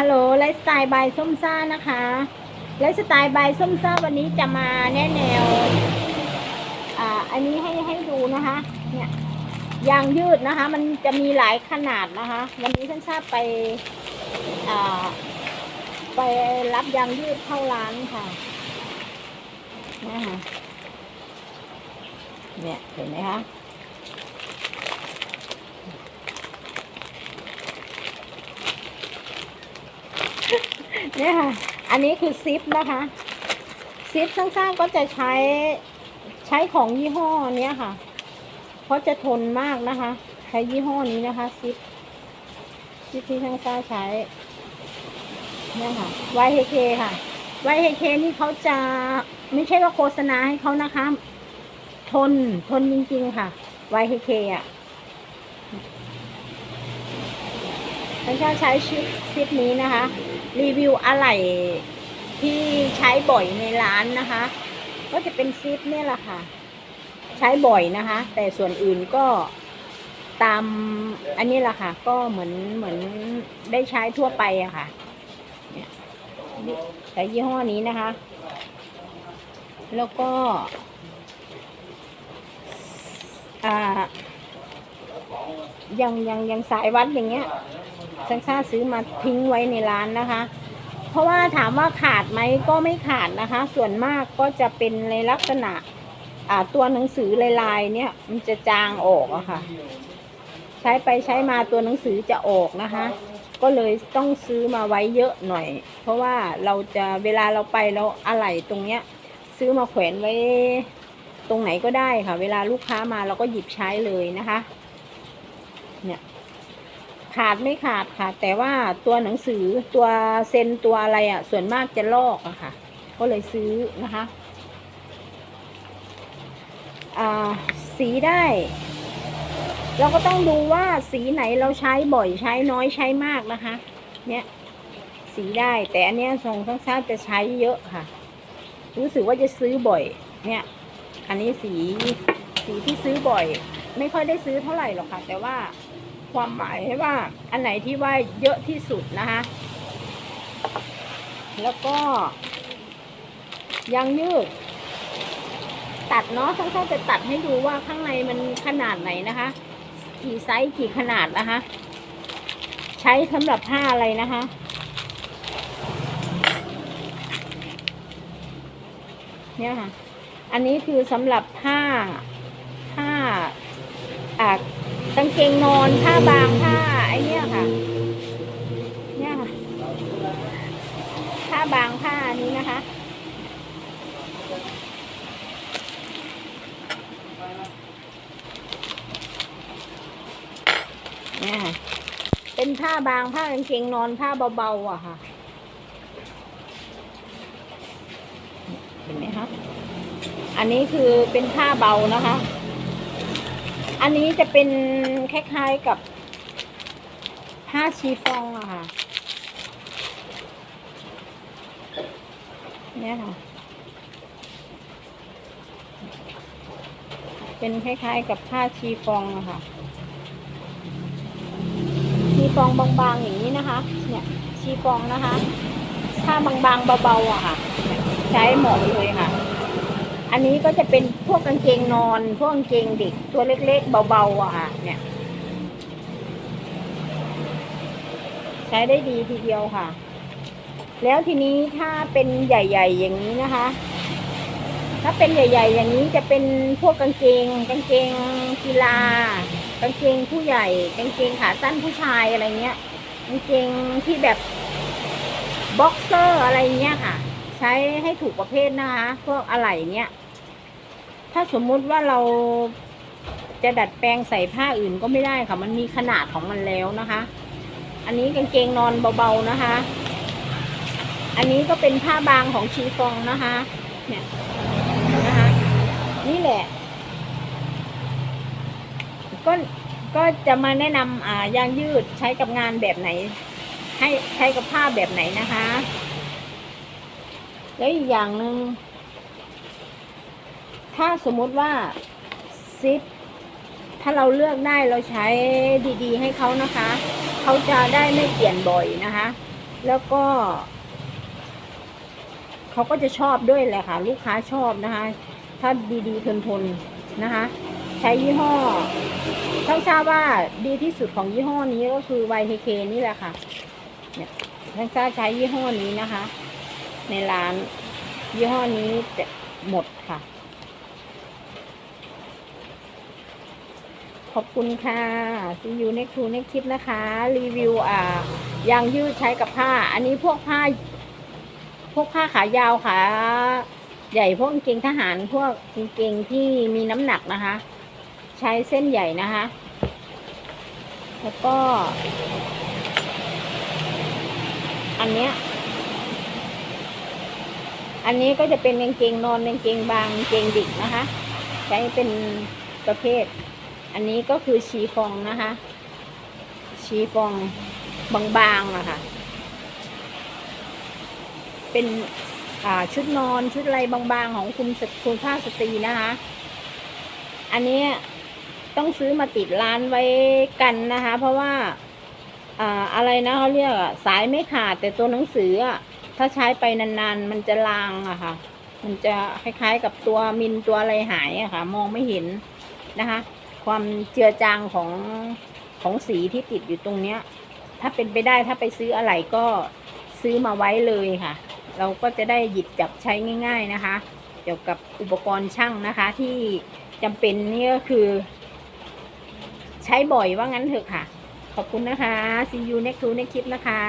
ฮัลโหลไลฟ์สไตล์บายส้มซ่านะคะไลฟ์สไตล์บายส้มซ่าวันนี้จะมาแนะแนว อ่า อันนี้ให้ให้ดูนะคะ เนี่ยยางยืดนะคะ มันจะมีหลายขนาดนะคะ วันนี้ท่านทราบไปอ่าไปรับยางยืดเข้าร้านค่ะนะคะเนี่ยเห็นไหมคะ เนี่ยค่ะ อันนี้คือซิปนะคะ ซิปข้างๆก็จะใช้ใช้ของยี่ห้อเนี้ยค่ะ เพราะจะทนมากนะคะ ใช้ยี่ห้อนี้นะคะ ซิปซิปที่ช่างซ่าใช้ เนี่ยค่ะ YHK ค่ะ YHK นี่เขาจะไม่ใช่ว่าโฆษณาให้เขานะคะ ทนทนจริงๆค่ะ YHK อะช่างซ่าใช้ชิปซิปนี้นะคะ รีวิวอะไหล่ที่ใช้บ่อยในร้านนะคะ ก็จะเป็นซิปเนี่ยแหละค่ะ ใช้บ่อยนะคะ แต่ส่วนอื่นก็ตามอันนี้แหละค่ะ ก็เหมือนเหมือนได้ใช้ทั่วไปอะค่ะเนี่ยใช้ยี่ห้อนี้นะคะ แล้วก็อ่ายังยังยังสายวัดอย่างเงี้ย ช่างชาซื้อมาทิ้งไว้ในร้านนะคะ เพราะว่าถามว่าขาดไหมก็ไม่ขาดนะคะ ส่วนมากก็จะเป็นในลักษณะตัวหนังสือลายๆเนี่ยมันจะจางออกอะค่ะ ใช้ไปใช้มาตัวหนังสือจะออกนะคะ ก็เลยต้องซื้อมาไว้เยอะหน่อย เพราะว่าเราจะเวลาเราไปเราอะไหล่ตรงเนี้ย ซื้อมาแขวนไว้ตรงไหนก็ได้ค่ะ เวลาลูกค้ามาเราก็หยิบใช้เลยนะคะ เนี่ย ขาดไม่ขาดค่ะ แต่ว่าตัวหนังสือตัวเซนตัวอะไรอะ่ะ ส่วนมากจะลอกอะค่ะ ก็เลยซื้อนะคะอ่าสีได้ เราก็ต้องดูว่าสีไหนเราใช้บ่อยใช้น้อยใช้มากนะคะ เนี่ย สีได้แต่อันเนี้ยทรงทั้งชาติจะใช้เยอะค่ะ รู้สึกว่าจะซื้อบ่อย เนี่ย อันนี้สีสีที่ซื้อบ่อย ไม่ค่อยได้ซื้อเท่าไหร่หรอกค่ะ แต่ว่า ความหมายให้ว่าอันไหนที่ว่าเยอะที่สุดนะคะแล้วก็ยางยืด ตัดเนาะทั้งๆจะตัดให้ดูว่าข้างในมันขนาดไหนนะคะ กี่ไซส์กี่ขนาดนะคะ ใช้สำหรับผ้าอะไรนะคะเนี่ยค่ะ อันนี้คือสำหรับผ้าผ้าอ่า กางเกงนอนผ้าบางผ้าไอเนี้ยค่ะ เนี่ยค่ะผ้าบางผ้าอันนี้นะคะเนี่ยเป็นผ้าบางผ้ากางเกงนอนผ้าเบาๆอะค่ะเห็นไหมคะอันนี้คือเป็นผ้าเบานะคะ อันนี้จะเป็นคล้ายๆกับผ้าชีฟองอะค่ะ เนี่ยค่ะ เป็นคล้ายๆกับผ้าชีฟองอะค่ะ ชีฟองบางๆอย่างนี้นะคะ เนี่ย ชีฟองนะคะผ้าบางๆเบาๆอะค่ะ ใช้เหมาะเลยค่ะ อันนี้ก็จะเป็นพวกกางเกงนอน พวกกางเกงเด็กตัวเล็กๆ เบาๆอะค่ะ เนี่ย ใช้ได้ดีทีเดียวค่ะ แล้วทีนี้ถ้าเป็นใหญ่ ๆ อย่างนี้นะคะ ถ้าเป็นใหญ่ ๆ อย่างนี้จะเป็นพวกกางเกง กางเกงกีฬากางเกงผู้ใหญ่ กางเกงขาสั้นผู้ชายอะไรเงี้ยกางเกงที่แบบบ็อกเซอร์อะไรเงี้ยค่ะ ใช้ให้ถูกประเภทนะคะพวกอะไหล่เนี้ย ถ้าสมมุติว่าเราจะดัดแปลงใส่ผ้าอื่นก็ไม่ได้ค่ะ มันมีขนาดของมันแล้วนะคะ อันนี้กางเกงนอนเบาๆนะคะ อันนี้ก็เป็นผ้าบางของชีฟองนะคะ เนี่ยนะคะ นี่แหละ ก็ก็จะมาแนะนำอ่ายางยืดใช้กับงานแบบไหน ให้ใช้กับผ้าแบบไหนนะคะ แล้วอีกอย่างหนึ่ง ถ้าสมมุติว่าซิปถ้าเราเลือกได้เราใช้ดีๆ ให้เขานะคะ เขาจะได้ไม่เปลี่ยนบ่อยนะคะ แล้วก็ เขาก็จะชอบด้วยแหละค่ะ ลูกค้าชอบนะคะ ถ้าดีๆทนทนๆนะคะ ใช้ยี่ห้อต้องทราบว่าดีที่สุดของยี่ห้อนี้ก็คือ YKK นี่แหละค่ะ เนี่ยท่านทราบใช้ยี่ห้อนี้นะคะ ในร้านยี่ห้อนี้จะหมดค่ะ ขอบคุณค่ะ see you next to next คลิปนะคะ รีวิวอ่ายางยืดใช้กับผ้า อันนี้พวกผ้า พวกผ้าขายาวขาใหญ่พวกกางเกงทหารพวกกางเกงที่มีน้ำหนักนะคะ ใช้เส้นใหญ่นะคะ แล้วก็ อันเนี้ยอันนี้ก็จะเป็นกางเกงนอนกางเกงบางกางเกงดิกนะคะ ใช้เป็นประเภท อันนี้ก็คือชีฟองนะคะ ชีฟองบางๆอะค่ะ เป็นชุดนอนชุดอะไรบางๆของคุณคุณภาสตรีนะคะ อันนี้ต้องซื้อมาติดร้านไว้กันนะคะ เพราะว่าอะไรนะเขาเรียกสายไม่ขาดแต่ตัวหนังสืออะถ้าใช้ไปนานๆ มันจะลางอะค่ะ มันจะคล้ายๆกับตัวมินตัวอะไรหายอะค่ะ มองไม่เห็นนะคะ ความเจือจางของของสีที่ติดอยู่ตรงเนี้ย ถ้าเป็นไปได้ถ้าไปซื้ออะไรก็ซื้อมาไว้เลยค่ะ เราก็จะได้หยิบจับใช้ง่าย ๆนะคะ เกี่ยวกับอุปกรณ์ช่างนะคะ ที่จำเป็นนี่ก็คือ ใช้บ่อยว่างั้นเถอะค่ะ ขอบคุณนะคะ see you next to next คลิปนะคะ